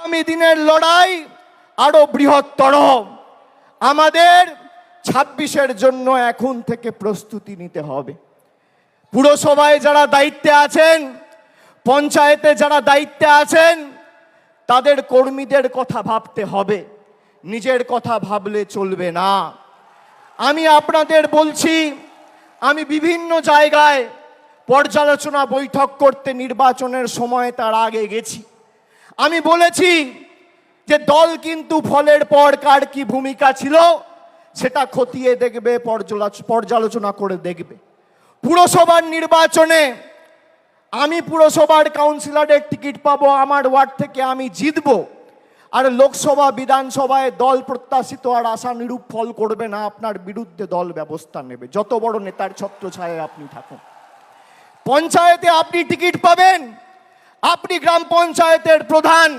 আগামী দিনের লড়াই আরও বৃহত্তর। আমাদের ছাব্বিশের জন্য এখন থেকে প্রস্তুতি নিতে হবে। পুরসভায় যারা দায়িত্বে আছেন, পঞ্চায়েতে যারা দায়িত্বে আছেন, তাদের কর্মীদের কথা ভাবতে হবে। নিজের কথা ভাবলে চলবে না। আমি আপনাদের বলছি, আমি বিভিন্ন জায়গায় পর্যালোচনা বৈঠক করতে নির্বাচনের সময় তার আগে গেছি। আমি বলেছি যে দল কিন্তু ফলের পর কার কি ভূমিকা ছিল, সেটা খতিয়ে দেখবে পর্যালোচনা করে দেখবে। পুরসভার নির্বাচনে আমি পুরসভার কাউন্সিলরের টিকিট পাবো, আমার ওয়ার্ড থেকে আমি জিতবো। আর লোকসভা, বিধানসভায় দল প্রত্যাশিত আর আশানুরূপ ফল করবে না, আপনার বিরুদ্ধে দল ব্যবস্থা নেবে। যত বড় নেতার ছত্রছায়ায় আপনি থাকুন। পঞ্চায়েতে আপনি টিকিট পাবেন আপনি গ্রাম পঞ্চায়েতের প্রধান,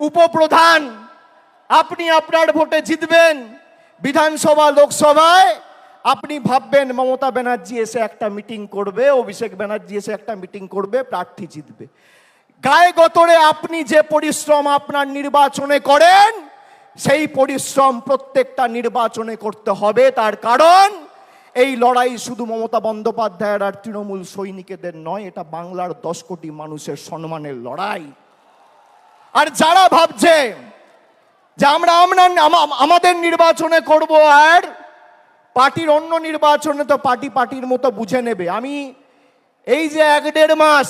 উপপ্রধান, আপনি আপনার ভোটে জিতবেন। বিধানসভা, লোকসভায় আপনি ভাববেন, মমতা ব্যানার্জি এসে একটা মিটিং করবে, অভিষেক ব্যানার্জি এসে একটা মিটিং করবে, প্রার্থী জিতবে। গায়ে গতরে আপনি যে পরিশ্রম আপনার নির্বাচনে করেন, সেই পরিশ্রম প্রত্যেকটা নির্বাচনে করতে হবে। তার কারণ এই লড়াই শুধু মমতা বন্দ্যোপাধ্যায়ের আর তৃণমূল সৈনিকেদের নয়, এটা বাংলার দশ কোটি মানুষের সম্মানের লড়াই। আর যারা ভাবছে যে আমরা আমরা আমাদের নির্বাচনে করব আর পার্টির অন্য নির্বাচনে তো পার্টি পার্টির মতো বুঝে নেবে। আমি এই যে এক দেড় মাস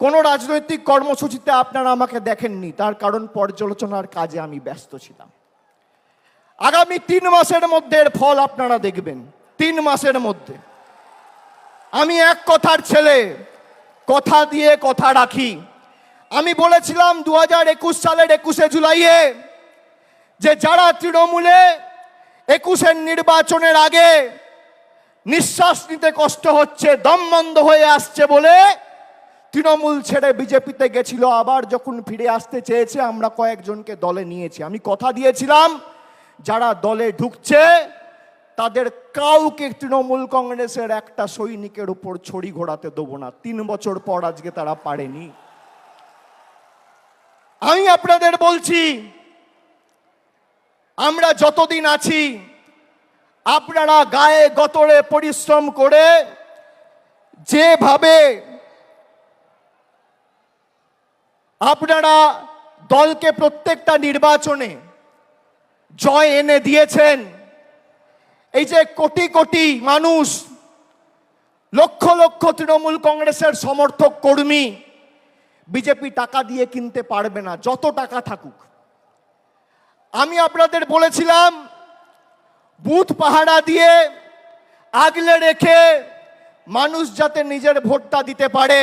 কোনো রাজনৈতিক কর্মসূচিতে আপনারা আমাকে দেখেননি, তার কারণ পর্যালোচনার কাজে আমি ব্যস্ত ছিলাম। আগামী তিন মাসের মধ্যে এর ফল আপনারা দেখবেন। তিন মাসের মধ্যে। আমি এক কথার ছেলে, কথা দিয়ে কথা রাখি। আমি বলেছিলাম দু হাজার একুশ সালের একুশে জুলাইয়ে যে যারা তৃণমূলে একুশের নির্বাচনের আগে নিঃশ্বাস নিতে কষ্ট হচ্ছে, দম বন্ধ হয়ে আসছে বলে তৃণমূল ছেড়ে বিজেপিতে গেছিল। আবার যখন ফিরে আসতে চেয়েছে, আমরা কয়েকজনকে দলে নিয়েছি। আমি কথা দিয়েছিলাম যারা দলে ঢুকছে, তাদের কাউকে তৃণমূল কংগ্রেসের একটা সৈনিকের উপর ছড়ি ঘোরাতে দেবো না। তিন বছর পর আজকে তারা পারেনি। আমি আপনাদের বলছি, আমরা যতদিন আছি, আপনারা গায়ে গতরে পরিশ্রম করে যেভাবে আপনারা দলকে প্রত্যেকটা নির্বাচনে জয় এনে দিয়েছেন। এই যে কোটি কোটি মানুষ, লক্ষ লক্ষ তৃণমূল কংগ্রেসের সমর্থক কর্মী, বিজেপি টাকা দিয়ে কিনতে পারবে না, যত টাকা থাকুক। আমি আপনাদের বলেছিলাম, বুথ পাহারা দিয়ে আগলে রেখে মানুষ যাতে নিজের ভোটটা দিতে পারে,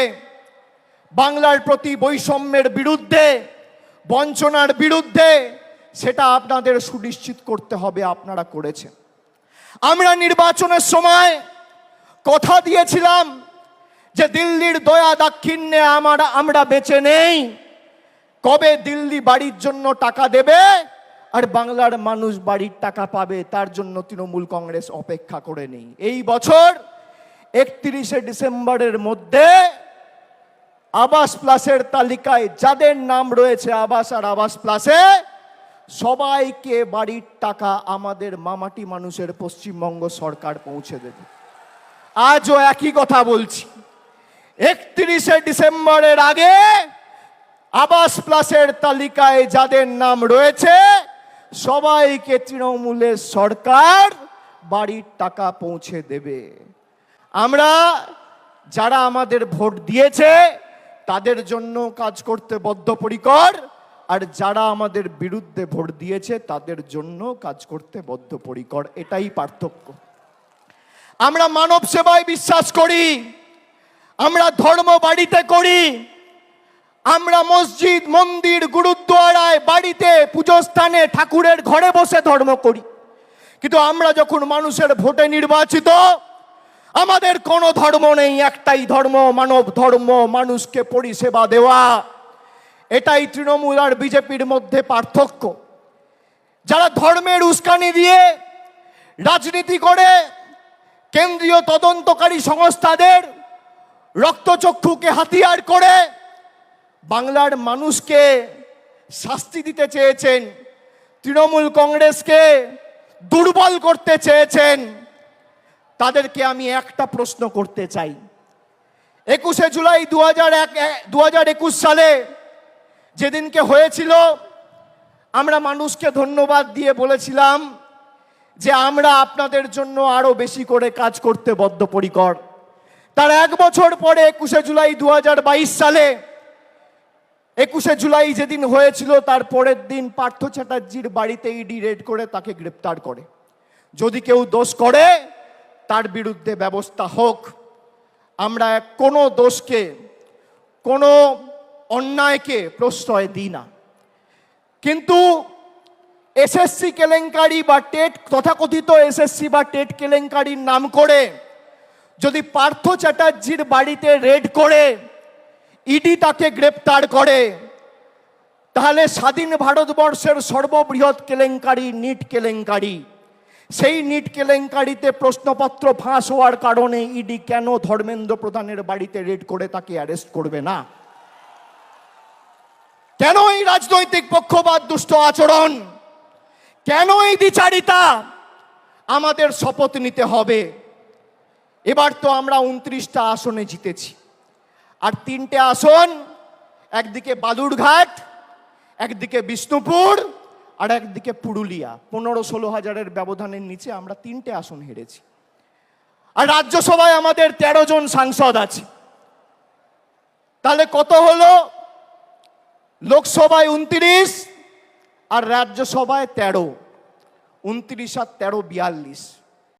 বাংলার প্রতি বৈষম্যের বিরুদ্ধে, বঞ্চনার বিরুদ্ধে সেটা আপনাদের সুনিশ্চিত করতে হবে, আপনারা করেছেন। আমরা নির্বাচনের সময় কথা দিয়েছিলাম যে দিল্লির দয়া দাক্ষিণ্যে আমার, আমরা বেঁচে নেই। কবে দিল্লি বাড়ির জন্য টাকা দেবে আর বাংলার মানুষ বাড়ির টাকা পাবে, তার জন্য তৃণমূল কংগ্রেস অপেক্ষা করে নেই। এই বছর একত্রিশে ডিসেম্বরের মধ্যে আবাস প্লাসের তালিকায় যাদের নাম রয়েছে, আবাস আর আবাস প্লাসে সবাইকে বাড়ির টাকা আমাদের মামাটি মানুষের পশ্চিমবঙ্গ সরকার পৌঁছে দেবে। আজও একই কথা বলছি। একত্রিশে ডিসেম্বরের আগে আবাস প্লাসের তালিকায় যাদের নাম রয়েছে, সবাইকে তৃণমূলের সরকার বাড়ির টাকা পৌঁছে দেবে। আমরা যারা আমাদের ভোট দিয়েছে, তাদের জন্য কাজ করতে বদ্ধপরিকর। আর যারা আমাদের বিরুদ্ধে ভোট দিয়েছে, তাদের জন্য কাজ করতে বদ্ধপরিকর। এটাই পার্থক্য। আমরা মানব সেবায় বিশ্বাস করি, আমরা ধর্ম বাড়িতে করি, আমরা মসজিদ, মন্দির, গুরুদ্বারায় বাড়িতে পুজো স্থানে ঠাকুরের ঘরে বসে ধর্ম করি। কিন্তু আমরা যখন মানুষের ভোটে নির্বাচিত, আমাদের কোনো ধর্ম নেই, একটাই ধর্ম, মানব ধর্ম, মানুষকে পরিষেবা দেওয়া। এটাই তৃণমূল আর বিজেপির মধ্যে পার্থক্য। যারা ধর্মের উস্কানি দিয়ে রাজনীতি করে, কেন্দ্রীয় তদন্তকারী সংস্থাদের রক্তচক্ষুকে হাতিয়ার করে, বাংলার মানুষকে শাস্তি দিতে চেয়েছেন, তৃণমূল কংগ্রেসকে দুর্বল করতে চেয়েছেন, তাদেরকে আমি একটা প্রশ্ন করতে চাই। একুশে জুলাই দু হাজার এক দু সালে যেদিনকে হয়েছিল, আমরা মানুষকে ধন্যবাদ দিয়ে বলেছিলাম যে আমরা আপনাদের জন্য আরও বেশি করে কাজ করতে বদ্ধপরিকর। তার এক বছর পরে, একুশে জুলাই দু হাজার বাইশ সালে, একুশে জুলাই যেদিন হয়েছিল, তার পরের দিন পার্থ চ্যাটার্জির বাড়িতে ইডি রেড করে তাকে গ্রেপ্তার করে। যদি কেউ দোষ করে, তার বিরুদ্ধে ব্যবস্থা হোক। আমরা কোনো দোষকে, কোনো অন্যায়কে প্রশ্রয় দিই না। কিন্তু এসএসসি কেলেঙ্কারি বা টেট, তথাকথিত এসএসসি বা টেট কেলেঙ্কারির নাম করে যদি পার্থ চ্যাটার্জির বাড়িতে রেড করে, ইডি তাকে গ্রেপ্তার করে, তাহলে স্বাধীন ভারতবর্ষের সর্ববৃহৎ কেলেঙ্কারি নিট কেলেঙ্কারি। সেই নিট কেলেঙ্কারিতে প্রশ্নপত্র ফাঁস হওয়ার কারণে ইডি কেন ধর্মেন্দ্র প্রধানের বাড়িতে রেড করে তাকে অ্যারেস্ট করবে না? কেন এই রাজনৈতিক পক্ষপাত দুষ্ট আচরণ? কেন এই দ্বিচারিতা আমাদের শপথ নিতে হবে? এবার তো আমরা উনত্রিশটা আসনে জিতেছি। আর তিনটে আসন, একদিকে বালুরঘাট, একদিকে বিষ্ণুপুর, আর একদিকে পুরুলিয়া। পনেরো ষোলো হাজারের ব্যবধানের নিচে আমরা তিনটে আসন হেরেছি। আর রাজ্যসভায় আমাদের তেরো জন সাংসদ আছে। তাহলে কত হলো? লোকসভায় উনত্রিশ আর রাজ্যসভায় তেরো। উনত্রিশ আর তেরো বিয়াল্লিশ।